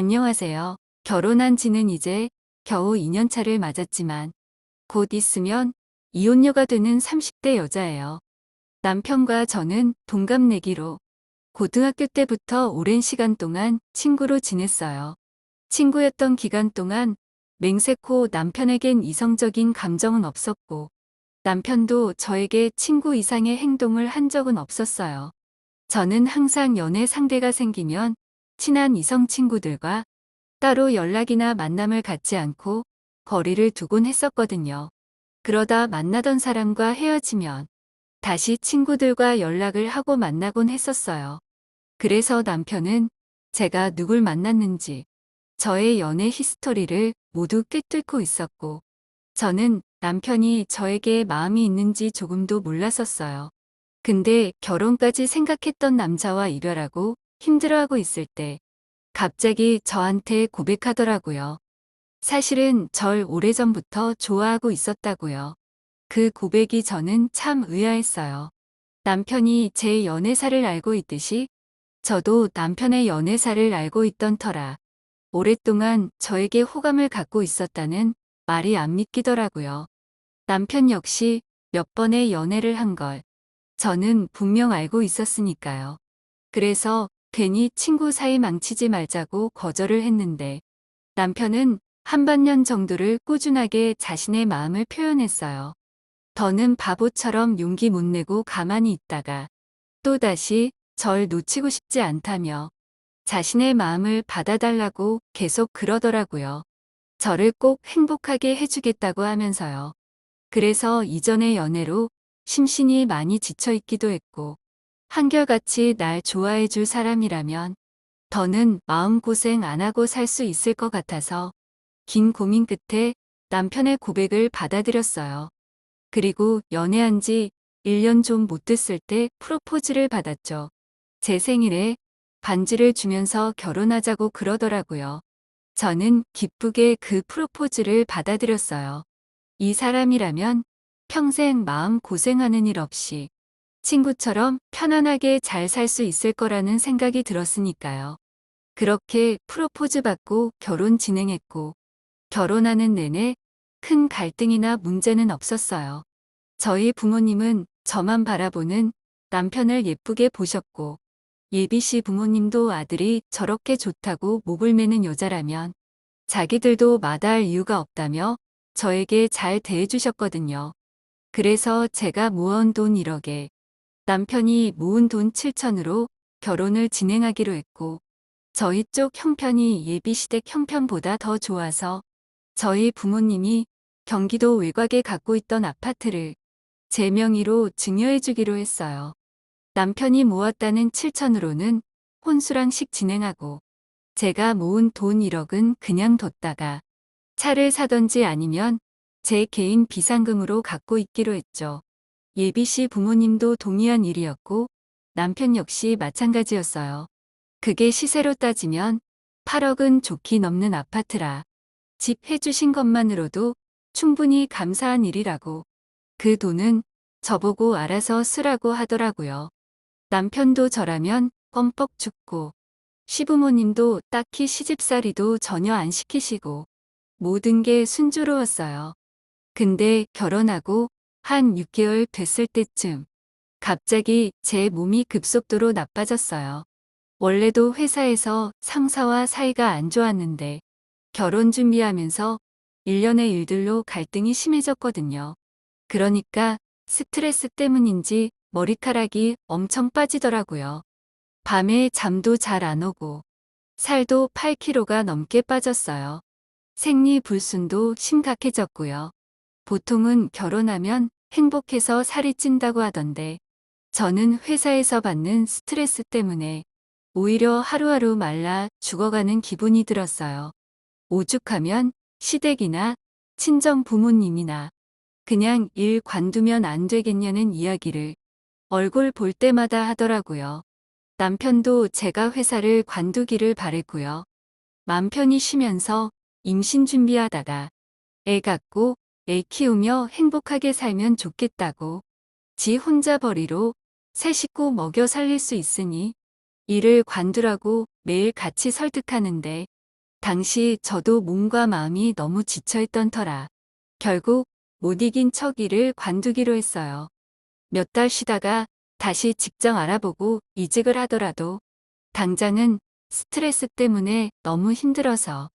안녕하세요. 결혼한 지는 이제 겨우 2년 차를 맞았지만 곧 있으면 이혼녀가 되는 30대 여자예요. 남편과 저는 동갑내기로 고등학교 때부터 오랜 시간 동안 친구로 지냈어요. 친구였던 기간 동안 맹세코 남편에겐 이성적인 감정은 없었고 남편도 저에게 친구 이상의 행동을 한 적은 없었어요. 저는 항상 연애 상대가 생기면 친한 이성 친구들과 따로 연락이나 만남을 갖지 않고 거리를 두곤 했었거든요. 그러다 만나던 사람과 헤어지면 다시 친구들과 연락을 하고 만나곤 했었어요. 그래서 남편은 제가 누굴 만났는지 저의 연애 히스토리를 모두 꿰뚫고 있었고 저는 남편이 저에게 마음이 있는지 조금도 몰랐었어요. 근데 결혼까지 생각했던 남자와 이별하고 힘들어하고 있을 때 갑자기 저한테 고백하더라고요. 사실은 절 오래전부터 좋아하고 있었다고요. 그 고백이 저는 참 의아했어요. 남편이 제 연애사를 알고 있듯이 저도 남편의 연애사를 알고 있던 터라 오랫동안 저에게 호감을 갖고 있었다는 말이 안 믿기더라고요. 남편 역시 몇 번의 연애를 한 걸 저는 분명 알고 있었으니까요. 그래서 괜히 친구 사이 망치지 말자고 거절을 했는데 남편은 한반년 정도를 꾸준하게 자신의 마음을 표현했어요. 더는 바보처럼 용기 못 내고 가만히 있다가 또다시 절 놓치고 싶지 않다며 자신의 마음을 받아달라고 계속 그러더라고요. 저를 꼭 행복하게 해주겠다고 하면서요. 그래서 이전의 연애로 심신이 많이 지쳐있기도 했고 한결같이 날 좋아해 줄 사람이라면 더는 마음고생 안 하고 살 수 있을 것 같아서 긴 고민 끝에 남편의 고백을 받아들였어요. 그리고 연애한 지 1년 좀 못 됐을 때 프로포즈를 받았죠. 제 생일에 반지를 주면서 결혼하자고 그러더라고요. 저는 기쁘게 그 프로포즈를 받아들였어요. 이 사람이라면 평생 마음 고생하는 일 없이 친구처럼 편안하게 잘 살 수 있을 거라는 생각이 들었으니까요. 그렇게 프로포즈 받고 결혼 진행했고 결혼하는 내내 큰 갈등이나 문제는 없었어요. 저희 부모님은 저만 바라보는 남편을 예쁘게 보셨고 예비 씨 부모님도 아들이 저렇게 좋다고 목을 매는 여자라면 자기들도 마다할 이유가 없다며 저에게 잘 대해주셨거든요. 그래서 제가 모아온 돈 1억에 남편이 모은 돈 7천으로 결혼을 진행하기로 했고 저희 쪽 형편이 예비시댁 형편보다 더 좋아서 저희 부모님이 경기도 외곽에 갖고 있던 아파트를 제 명의로 증여해 주기로 했어요. 남편이 모았다는 7천으로는 혼수랑식 진행하고 제가 모은 돈 1억은 그냥 뒀다가 차를 사던지 아니면 제 개인 비상금으로 갖고 있기로 했죠. 예비 씨 부모님도 동의한 일이었고 남편 역시 마찬가지였어요. 그게 시세로 따지면 8억은 좋게 넘는 아파트라 집 해주신 것만으로도 충분히 감사한 일이라고 그 돈은 저보고 알아서 쓰라고 하더라고요. 남편도 저라면 껌뻑 죽고 시부모님도 딱히 시집살이도 전혀 안 시키시고 모든 게 순조로웠어요. 근데 결혼하고 한 6개월 됐을 때쯤 갑자기 제 몸이 급속도로 나빠졌어요. 원래도 회사에서 상사와 사이가 안 좋았는데 결혼 준비하면서 일련의 일들로 갈등이 심해졌거든요. 그러니까 스트레스 때문인지 머리카락이 엄청 빠지더라고요. 밤에 잠도 잘 안 오고 살도 8kg가 넘게 빠졌어요. 생리 불순도 심각해졌고요. 보통은 결혼하면 행복해서 살이 찐다고 하던데 저는 회사에서 받는 스트레스 때문에 오히려 하루하루 말라 죽어가는 기분이 들었어요. 오죽하면 시댁이나 친정 부모님이나 그냥 일 관두면 안 되겠냐는 이야기를 얼굴 볼 때마다 하더라고요. 남편도 제가 회사를 관두기를 바랬고요. 맘 편히 쉬면서 임신 준비하다가 애 갖고 애 키우며 행복하게 살면 좋겠다고 지 혼자 벌이로 새 식구 먹여 살릴 수 있으니 일을 관두라고 매일 같이 설득하는데 당시 저도 몸과 마음이 너무 지쳐있던 터라 결국 못 이긴 척 일을 관두기로 했어요. 몇 달 쉬다가 다시 직장 알아보고 이직을 하더라도 당장은 스트레스 때문에 너무 힘들어서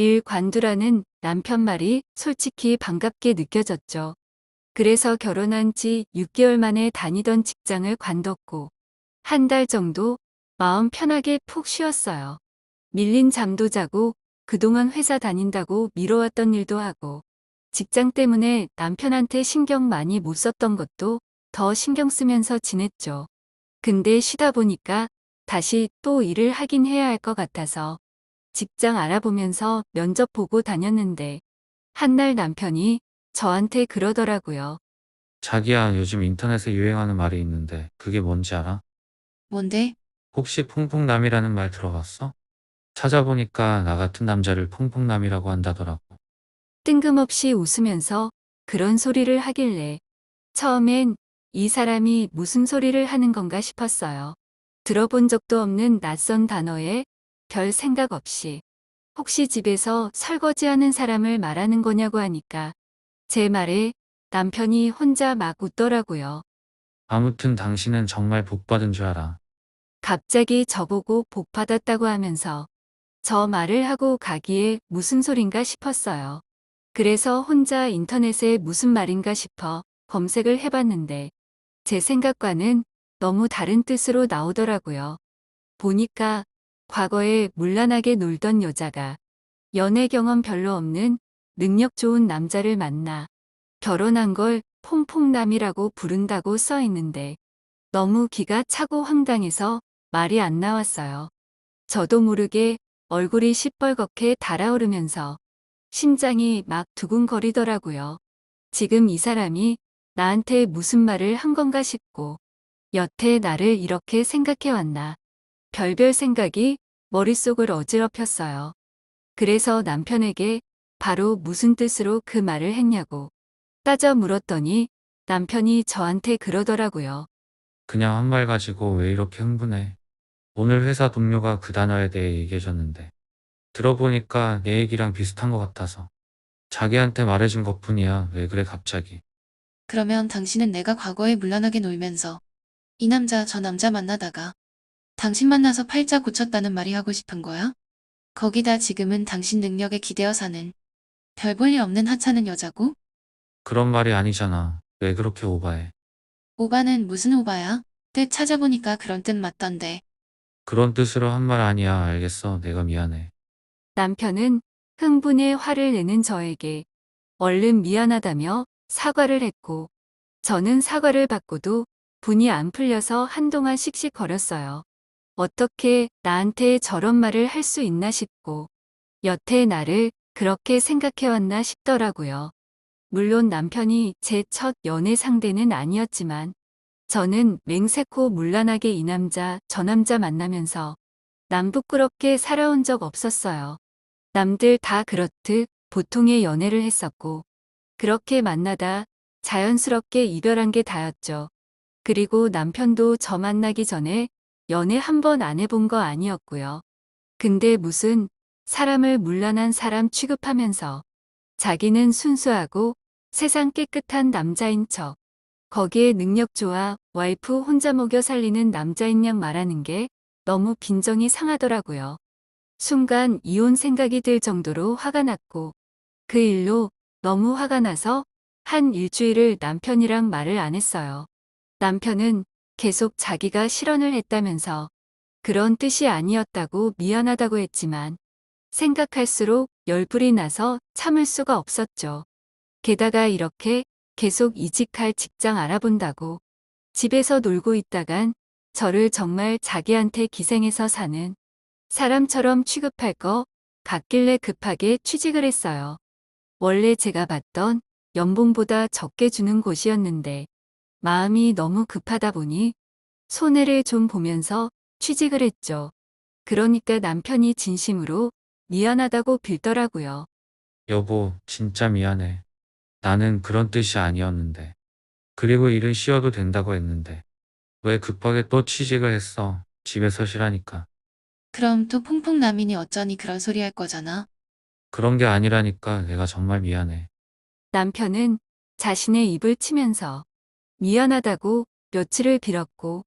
일 관두라는 남편 말이 솔직히 반갑게 느껴졌죠. 그래서 결혼한 지 6개월 만에 다니던 직장을 관뒀고 한 달 정도 마음 편하게 푹 쉬었어요. 밀린 잠도 자고 그동안 회사 다닌다고 미뤄왔던 일도 하고 직장 때문에 남편한테 신경 많이 못 썼던 것도 더 신경 쓰면서 지냈죠. 근데 쉬다 보니까 다시 또 일을 하긴 해야 할 것 같아서 직장 알아보면서 면접 보고 다녔는데 한 날 남편이 저한테 그러더라고요. 자기야, 요즘 인터넷에 유행하는 말이 있는데 그게 뭔지 알아? 뭔데? 혹시 퐁퐁남이라는 말 들어봤어? 찾아보니까 나 같은 남자를 퐁퐁남이라고 한다더라고. 뜬금없이 웃으면서 그런 소리를 하길래 처음엔 이 사람이 무슨 소리를 하는 건가 싶었어요. 들어본 적도 없는 낯선 단어에 별 생각 없이 혹시 집에서 설거지하는 사람을 말하는 거냐고 하니까 제 말에 남편이 혼자 막 웃더라고요. 아무튼 당신은 정말 복 받은 줄 알아. 갑자기 저보고 복 받았다고 하면서 저 말을 하고 가기에 무슨 소린가 싶었어요. 그래서 혼자 인터넷에 무슨 말인가 싶어 검색을 해봤는데 제 생각과는 너무 다른 뜻으로 나오더라고요. 보니까 과거에 물란하게 놀던 여자가 연애 경험 별로 없는 능력 좋은 남자를 만나 결혼한 걸 퐁퐁남이라고 부른다고 써 있는데 너무 기가 차고 황당해서 말이 안 나왔어요. 저도 모르게 얼굴이 시뻘겋게 달아오르면서 심장이 막 두근거리더라고요. 지금 이 사람이 나한테 무슨 말을 한 건가 싶고 여태 나를 이렇게 생각해왔나. 별별 생각이 머릿속을 어지럽혔어요. 그래서 남편에게 바로 무슨 뜻으로 그 말을 했냐고 따져 물었더니 남편이 저한테 그러더라고요. 그냥 한 말 가지고 왜 이렇게 흥분해? 오늘 회사 동료가 그 단어에 대해 얘기해줬는데 들어보니까 내 얘기랑 비슷한 것 같아서 자기한테 말해준 것 뿐이야. 왜 그래 갑자기? 그러면 당신은 내가 과거에 물란하게 놀면서 이 남자 저 남자 만나다가 당신 만나서 팔자 고쳤다는 말이 하고 싶은 거야? 거기다 지금은 당신 능력에 기대어 사는 별 볼 일 없는 하찮은 여자고? 그런 말이 아니잖아. 왜 그렇게 오바해? 오바는 무슨 오바야? 뜻 찾아보니까 그런 뜻 맞던데. 그런 뜻으로 한 말 아니야. 알겠어. 내가 미안해. 남편은 흥분에 화를 내는 저에게 얼른 미안하다며 사과를 했고 저는 사과를 받고도 분이 안 풀려서 한동안 씩씩거렸어요. 어떻게 나한테 저런 말을 할 수 있나 싶고 여태 나를 그렇게 생각해왔나 싶더라고요. 물론 남편이 제 첫 연애 상대는 아니었지만 저는 맹세코 물란하게 이 남자 저 남자 만나면서 남 부끄럽게 살아온 적 없었어요. 남들 다 그렇듯 보통의 연애를 했었고 그렇게 만나다 자연스럽게 이별한 게 다였죠. 그리고 남편도 저 만나기 전에 연애 한 번 안 해본 거 아니었고요. 근데 무슨 사람을 물란한 사람 취급하면서 자기는 순수하고 세상 깨끗한 남자인 척 거기에 능력 좋아 와이프 혼자 먹여 살리는 남자인 양 말하는 게 너무 빈정이 상하더라고요. 순간 이혼 생각이 들 정도로 화가 났고 그 일로 너무 화가 나서 한 일주일을 남편이랑 말을 안 했어요. 남편은 계속 자기가 실언을 했다면서 그런 뜻이 아니었다고 미안하다고 했지만 생각할수록 열불이 나서 참을 수가 없었죠. 게다가 이렇게 계속 이직할 직장 알아본다고 집에서 놀고 있다간 저를 정말 자기한테 기생해서 사는 사람처럼 취급할 거 같길래 급하게 취직을 했어요. 원래 제가 받던 연봉보다 적게 주는 곳이었는데 마음이 너무 급하다 보니 손해를 좀 보면서 취직을 했죠. 그러니까 남편이 진심으로 미안하다고 빌더라고요. 여보, 진짜 미안해. 나는 그런 뜻이 아니었는데. 그리고 일은 쉬어도 된다고 했는데. 왜 급하게 또 취직을 했어? 집에서 쉬라니까. 그럼 또 퐁퐁남이니 어쩌니 그런 소리 할 거잖아. 그런 게 아니라니까 내가 정말 미안해. 남편은 자신의 입을 치면서 미안하다고 며칠을 빌었고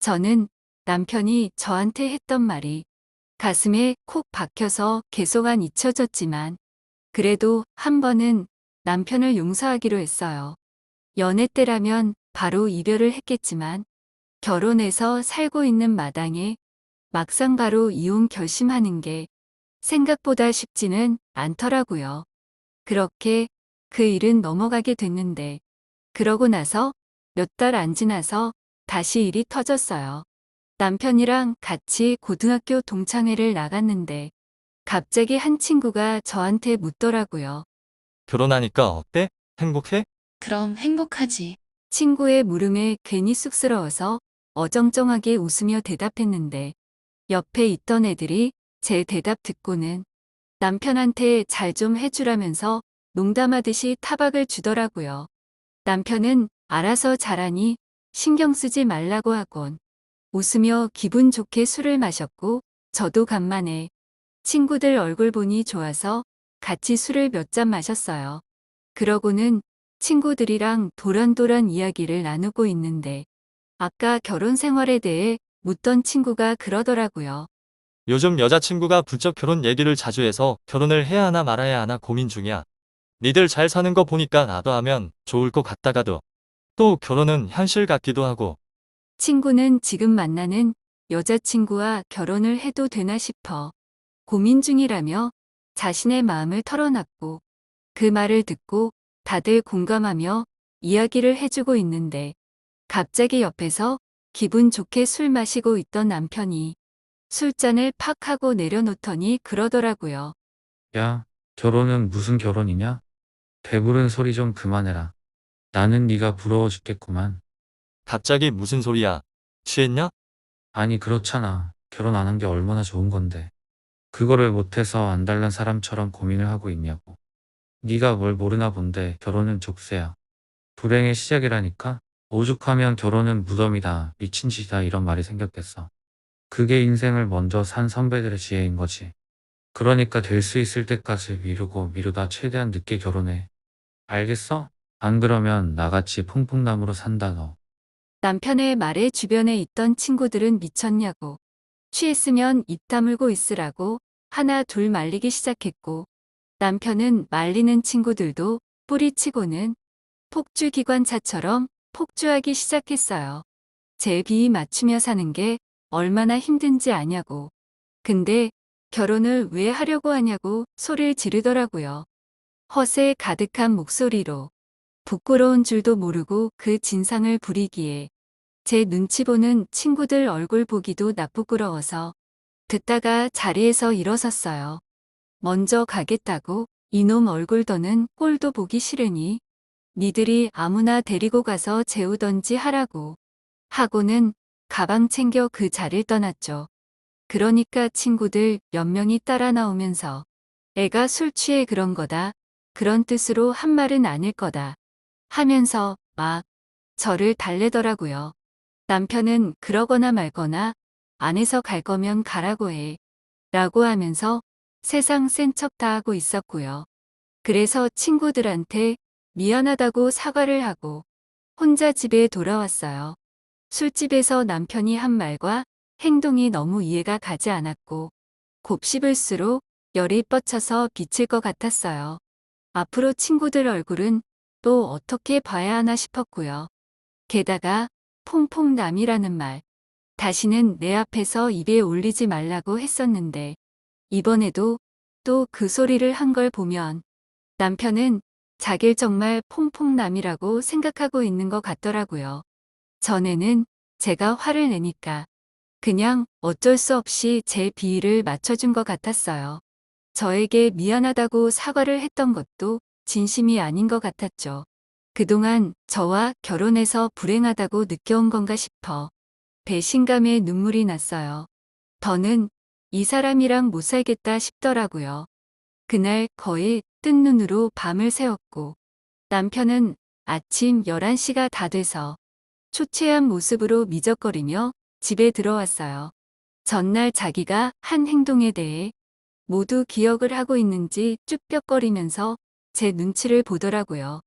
저는 남편이 저한테 했던 말이 가슴에 콕 박혀서 계속 안 잊혀졌지만 그래도 한 번은 남편을 용서하기로 했어요. 연애 때라면 바로 이별을 했겠지만 결혼해서 살고 있는 마당에 막상 바로 이혼 결심하는 게 생각보다 쉽지는 않더라고요. 그렇게 그 일은 넘어가게 됐는데 그러고 나서 몇 달 안 지나서 다시 일이 터졌어요. 남편이랑 같이 고등학교 동창회를 나갔는데 갑자기 한 친구가 저한테 묻더라고요. 결혼하니까 어때? 행복해? 그럼 행복하지. 친구의 물음에 괜히 쑥스러워서 어정쩡하게 웃으며 대답했는데 옆에 있던 애들이 제 대답 듣고는 남편한테 잘 좀 해주라면서 농담하듯이 타박을 주더라고요. 남편은 알아서 잘하니 신경 쓰지 말라고 하곤 웃으며 기분 좋게 술을 마셨고 저도 간만에 친구들 얼굴 보니 좋아서 같이 술을 몇 잔 마셨어요. 그러고는 친구들이랑 도란도란 이야기를 나누고 있는데 아까 결혼 생활에 대해 묻던 친구가 그러더라고요. 요즘 여자친구가 부쩍 결혼 얘기를 자주 해서 결혼을 해야 하나 말아야 하나 고민 중이야. 니들 잘 사는 거 보니까 나도 하면 좋을 것 같다가도 또 결혼은 현실 같기도 하고 친구는 지금 만나는 여자친구와 결혼을 해도 되나 싶어 고민 중이라며 자신의 마음을 털어놨고 그 말을 듣고 다들 공감하며 이야기를 해주고 있는데 갑자기 옆에서 기분 좋게 술 마시고 있던 남편이 술잔을 팍 하고 내려놓더니 그러더라고요. 야, 결혼은 무슨 결혼이냐? 배부른 소리 좀 그만해라. 나는 네가 부러워 죽겠구만. 갑자기 무슨 소리야? 취했냐? 아니 그렇잖아. 결혼 안 한 게 얼마나 좋은 건데. 그거를 못해서 안달난 사람처럼 고민을 하고 있냐고. 네가 뭘 모르나 본데 결혼은 족쇄야. 불행의 시작이라니까? 오죽하면 결혼은 무덤이다, 미친 짓이다 이런 말이 생겼겠어. 그게 인생을 먼저 산 선배들의 지혜인 거지. 그러니까 될 수 있을 때까지 미루고 미루다 최대한 늦게 결혼해. 알겠어? 안 그러면 나같이 퐁퐁남으로 산다 너. 남편의 말에 주변에 있던 친구들은 미쳤냐고. 취했으면 입 다물고 있으라고 하나 둘 말리기 시작했고 남편은 말리는 친구들도 뿌리치고는 폭주기관차처럼 폭주하기 시작했어요. 제 비위 맞추며 사는 게 얼마나 힘든지 아냐고. 근데 결혼을 왜 하려고 하냐고 소리를 지르더라고요. 허세 가득한 목소리로 부끄러운 줄도 모르고 그 진상을 부리기에 제 눈치 보는 친구들 얼굴 보기도 나쁘끄러워서 듣다가 자리에서 일어섰어요. 먼저 가겠다고 이놈 얼굴 더는 꼴도 보기 싫으니 니들이 아무나 데리고 가서 재우던지 하라고 하고는 가방 챙겨 그 자리를 떠났죠. 그러니까 친구들 몇 명이 따라 나오면서 애가 술 취해 그런 거다. 그런 뜻으로 한 말은 아닐 거다. 하면서 막 저를 달래더라고요. 남편은 그러거나 말거나 안에서 갈 거면 가라고 해. 라고 하면서 세상 센 척 다 하고 있었고요. 그래서 친구들한테 미안하다고 사과를 하고 혼자 집에 돌아왔어요. 술집에서 남편이 한 말과 행동이 너무 이해가 가지 않았고 곱씹을수록 열이 뻗쳐서 비칠 것 같았어요. 앞으로 친구들 얼굴은 또 어떻게 봐야 하나 싶었고요. 게다가 퐁퐁남이라는 말. 다시는 내 앞에서 입에 올리지 말라고 했었는데 이번에도 또 그 소리를 한 걸 보면 남편은 자길 정말 퐁퐁남이라고 생각하고 있는 것 같더라고요. 전에는 제가 화를 내니까 그냥 어쩔 수 없이 제 비위를 맞춰준 것 같았어요. 저에게 미안하다고 사과를 했던 것도 진심이 아닌 것 같았죠. 그동안 저와 결혼해서 불행하다고 느껴온 건가 싶어 배신감에 눈물이 났어요. 더는 이 사람이랑 못 살겠다 싶더라고요. 그날 거의 뜬 눈으로 밤을 새웠고 남편은 아침 11시가 다 돼서 초췌한 모습으로 미적거리며 집에 들어왔어요. 전날 자기가 한 행동에 대해 모두 기억을 하고 있는지 쭈뼛거리면서 제 눈치를 보더라고요.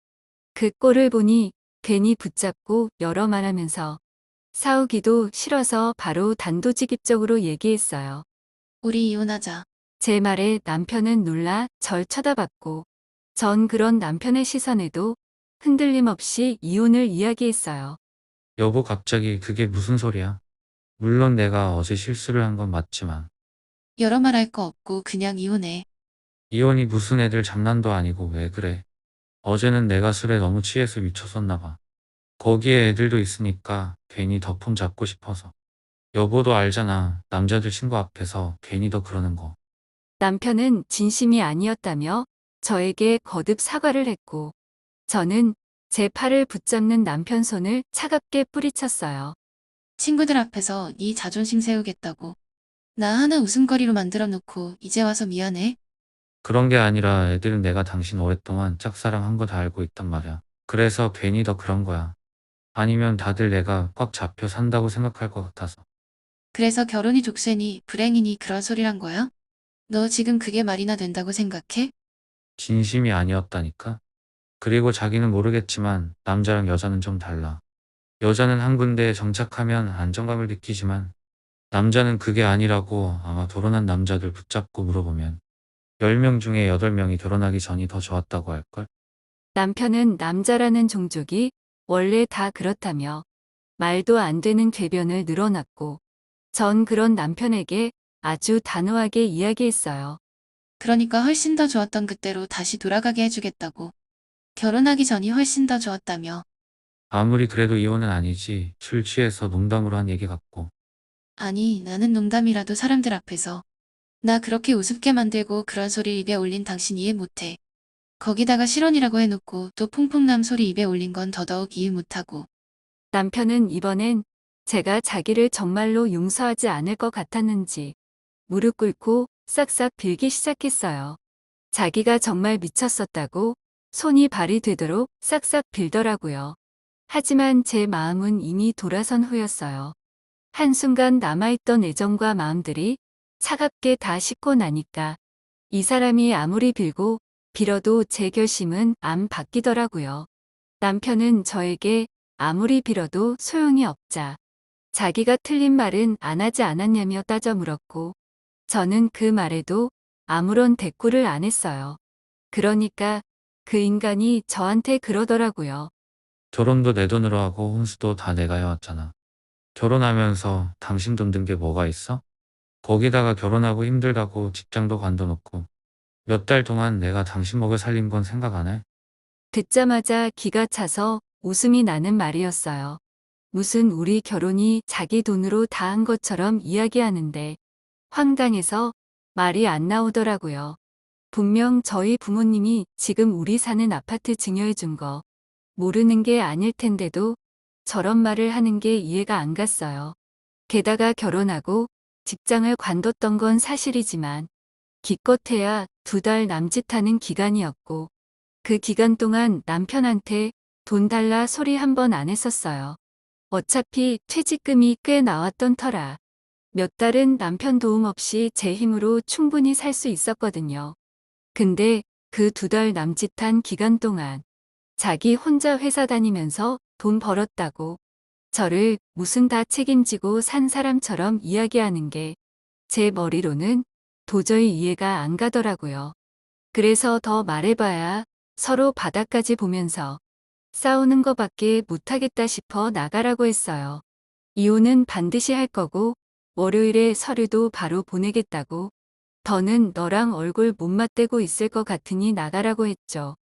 그 꼴을 보니 괜히 붙잡고 여러 말하면서 싸우기도 싫어서 바로 단도직입적으로 얘기했어요. 우리 이혼하자. 제 말에 남편은 놀라 절 쳐다봤고 전 그런 남편의 시선에도 흔들림 없이 이혼을 이야기했어요. 여보 갑자기 그게 무슨 소리야? 물론 내가 어제 실수를 한 건 맞지만 여러 말할 거 없고 그냥 이혼해. 이혼이 무슨 애들 장난도 아니고 왜 그래? 어제는 내가 술에 너무 취해서 미쳤었나 봐. 거기에 애들도 있으니까 괜히 더 폼 잡고 싶어서. 여보도 알잖아. 남자들 친구 앞에서 괜히 더 그러는 거. 남편은 진심이 아니었다며 저에게 거듭 사과를 했고 저는 제 팔을 붙잡는 남편 손을 차갑게 뿌리쳤어요. 친구들 앞에서 네 자존심 세우겠다고. 나 하나 웃음거리로 만들어 놓고 이제 와서 미안해. 그런 게 아니라 애들은 내가 당신 오랫동안 짝사랑한 거 다 알고 있단 말이야. 그래서 괜히 더 그런 거야. 아니면 다들 내가 꽉 잡혀 산다고 생각할 것 같아서. 그래서 결혼이 족쇄니 불행이니 그런 소리란 거야? 너 지금 그게 말이나 된다고 생각해? 진심이 아니었다니까? 그리고 자기는 모르겠지만 남자랑 여자는 좀 달라. 여자는 한 군데에 정착하면 안정감을 느끼지만 남자는 그게 아니라고 아마 결혼한 남자들 붙잡고 물어보면 10명 중에 8명이 결혼하기 전이 더 좋았다고 할걸? 남편은 남자라는 종족이 원래 다 그렇다며 말도 안 되는 궤변을 늘어놨고 전 그런 남편에게 아주 단호하게 이야기했어요. 그러니까 훨씬 더 좋았던 그때로 다시 돌아가게 해주겠다고. 결혼하기 전이 훨씬 더 좋았다며. 아무리 그래도 이혼은 아니지 술 취해서 농담으로 한 얘기 같고 아니, 나는 농담이라도 사람들 앞에서. 나 그렇게 우습게 만들고 그런 소리 입에 올린 당신 이해 못해. 거기다가 실혼이라고 해놓고 또 퐁퐁남 소리 입에 올린 건 더더욱 이해 못하고. 남편은 이번엔 제가 자기를 정말로 용서하지 않을 것 같았는지 무릎 꿇고 싹싹 빌기 시작했어요. 자기가 정말 미쳤었다고 손이 발이 되도록 싹싹 빌더라고요. 하지만 제 마음은 이미 돌아선 후였어요. 한순간 남아있던 애정과 마음들이 차갑게 다 식고 나니까 이 사람이 아무리 빌고 빌어도 제 결심은 안 바뀌더라고요. 남편은 저에게 아무리 빌어도 소용이 없자 자기가 틀린 말은 안 하지 않았냐며 따져 물었고 저는 그 말에도 아무런 대꾸를 안 했어요. 그러니까 그 인간이 저한테 그러더라고요. 결혼도 내 돈으로 하고 혼수도 다 내가 해왔잖아. 결혼하면서 당신 돈 든 게 뭐가 있어? 거기다가 결혼하고 힘들다고 직장도 관둬놓고 몇 달 동안 내가 당신 먹여 살린 건 생각 안 해? 듣자마자 기가 차서 웃음이 나는 말이었어요. 무슨 우리 결혼이 자기 돈으로 다 한 것처럼 이야기하는데 황당해서 말이 안 나오더라고요. 분명 저희 부모님이 지금 우리 사는 아파트 증여해 준 거 모르는 게 아닐 텐데도 저런 말을 하는 게 이해가 안 갔어요. 게다가 결혼하고 직장을 관뒀던 건 사실이지만 기껏해야 두 달 남짓하는 기간이었고 그 기간 동안 남편한테 돈 달라 소리 한 번 안 했었어요. 어차피 퇴직금이 꽤 나왔던 터라 몇 달은 남편 도움 없이 제 힘으로 충분히 살 수 있었거든요. 근데 그 두 달 남짓한 기간 동안 자기 혼자 회사 다니면서 돈 벌었다고 저를 무슨 다 책임지고 산 사람처럼 이야기하는 게 제 머리로는 도저히 이해가 안 가더라고요. 그래서 더 말해봐야 서로 바닥까지 보면서 싸우는 거밖에 못하겠다 싶어 나가라고 했어요. 이혼은 반드시 할 거고 월요일에 서류도 바로 보내겠다고 더는 너랑 얼굴 못 맞대고 있을 것 같으니 나가라고 했죠.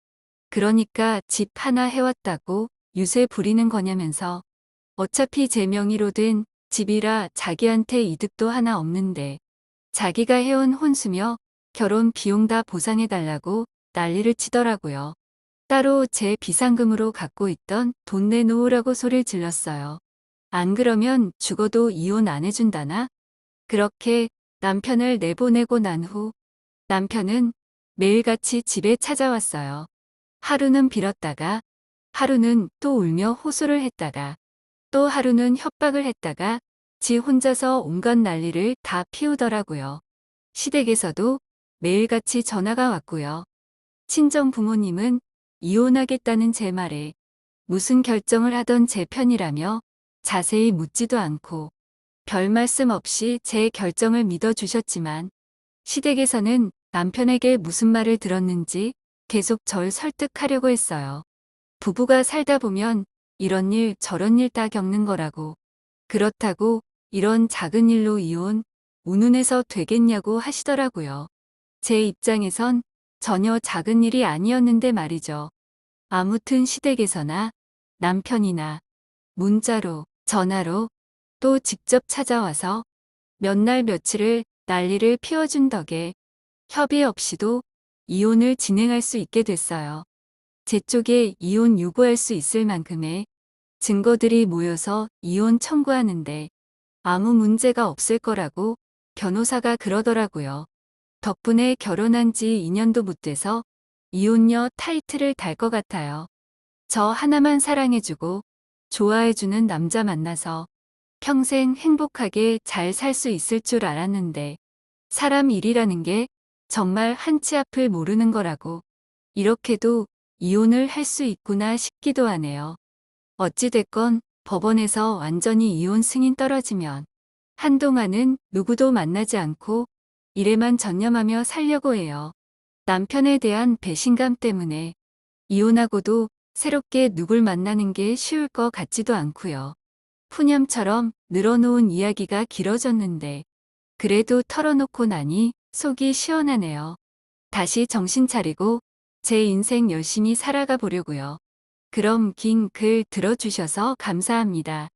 그러니까 집 하나 해왔다고 유세 부리는 거냐면서 어차피 제 명의로 된 집이라 자기한테 이득도 하나 없는데 자기가 해온 혼수며 결혼 비용 다 보상해달라고 난리를 치더라고요. 따로 제 비상금으로 갖고 있던 돈 내놓으라고 소리를 질렀어요. 안 그러면 죽어도 이혼 안 해준다나? 그렇게 남편을 내보내고 난 후 남편은 매일같이 집에 찾아왔어요. 하루는 빌었다가 하루는 또 울며 호소를 했다가 또 하루는 협박을 했다가 매일같이 혼자서 온갖 난리를 다 피우더라고요. 시댁에서도 매일같이 전화가 왔고요. 친정 부모님은 이혼하겠다는 제 말에 무슨 결정을 하던 제 편이라며 자세히 묻지도 않고 별 말씀 없이 제 결정을 믿어주셨지만 시댁에서는 남편에게 무슨 말을 들었는지 계속 절 설득하려고 했어요. 부부가 살다 보면 이런 일 저런 일다 겪는 거라고. 그렇다고 이런 작은 일로 이혼, 운운해서 되겠냐고 하시더라고요. 제 입장에선 전혀 작은 일이 아니었는데 말이죠. 아무튼 시댁에서나 남편이나 문자로, 전화로 또 직접 찾아와서 몇 날 며칠을 난리를 피워준 덕에 협의 없이도 이혼을 진행할 수 있게 됐어요. 제 쪽에 이혼 요구할 수 있을 만큼의 증거들이 모여서 이혼 청구하는데 아무 문제가 없을 거라고 변호사가 그러더라고요. 덕분에 결혼한 지 2년도 못 돼서 이혼녀 타이틀을 달 것 같아요. 저 하나만 사랑해주고 좋아해주는 남자 만나서 평생 행복하게 잘 살 수 있을 줄 알았는데 사람 일이라는 게 정말 한치 앞을 모르는 거라고 이렇게도 이혼을 할 수 있구나 싶기도 하네요. 어찌됐건 법원에서 완전히 이혼 승인 떨어지면 한동안은 누구도 만나지 않고 일에만 전념하며 살려고 해요. 남편에 대한 배신감 때문에 이혼하고도 새롭게 누굴 만나는 게 쉬울 것 같지도 않고요. 푸념처럼 늘어놓은 이야기가 길어졌는데 그래도 털어놓고 나니 속이 시원하네요. 다시 정신 차리고 제 인생 열심히 살아가 보려고요. 그럼 긴 글 들어주셔서 감사합니다.